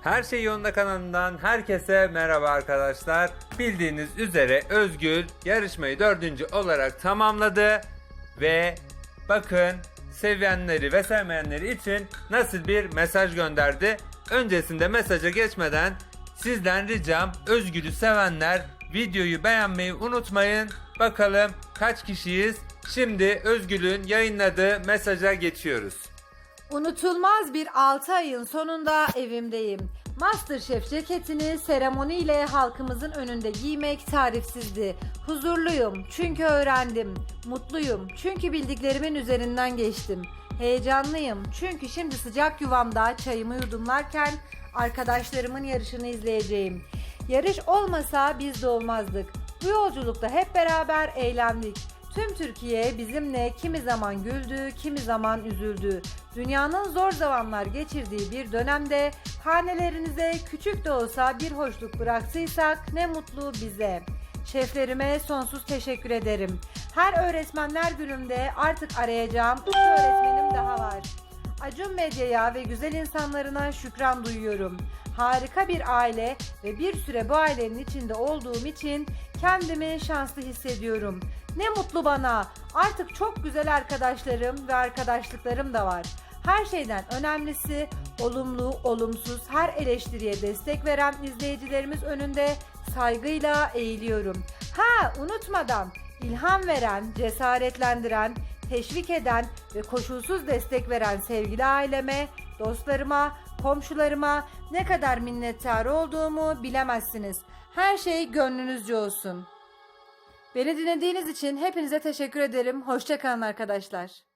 Her şey yolunda kanalından herkese merhaba arkadaşlar. Bildiğiniz üzere Özgül yarışmayı dördüncü olarak tamamladı ve bakın sevenleri ve sevmeyenleri için nasıl bir mesaj gönderdi. Öncesinde mesaja geçmeden sizden ricam Özgül'ü sevenler videoyu beğenmeyi unutmayın. Bakalım kaç kişiyiz? Şimdi Özgül'ün yayınladığı mesaja geçiyoruz. Unutulmaz bir 6 ayın sonunda evimdeyim. Masterchef ceketini seremoniyle halkımızın önünde giymek tarifsizdi. Huzurluyum çünkü öğrendim. Mutluyum çünkü bildiklerimin üzerinden geçtim. Heyecanlıyım çünkü şimdi sıcak yuvamda çayımı yudumlarken arkadaşlarımın yarışını izleyeceğim. Yarış olmasa biz de olmazdık. Bu yolculukta hep beraber eğlendik. Tüm Türkiye bizimle kimi zaman güldü, kimi zaman üzüldü. Dünyanın zor zamanlar geçirdiği bir dönemde hanelerinize küçük de olsa bir hoşluk bıraktıysak ne mutlu bize. Şeflerime sonsuz teşekkür ederim. Her öğretmenler günümde artık arayacağım iki öğretmenim daha var. Acun Medya'ya ve güzel insanlarına şükran duyuyorum. Harika bir aile ve bir süre bu ailenin içinde olduğum için kendimi şanslı hissediyorum. Ne mutlu bana. Artık çok güzel arkadaşlarım ve arkadaşlıklarım da var. Her şeyden önemlisi olumlu, olumsuz her eleştiriye destek veren izleyicilerimiz önünde saygıyla eğiliyorum. Ha unutmadan ilham veren, cesaretlendiren, teşvik eden ve koşulsuz destek veren sevgili aileme, dostlarıma, komşularıma ne kadar minnettar olduğumu bilemezsiniz. Her şey gönlünüzce olsun. Beni dinlediğiniz için hepinize teşekkür ederim. Hoşçakalın arkadaşlar.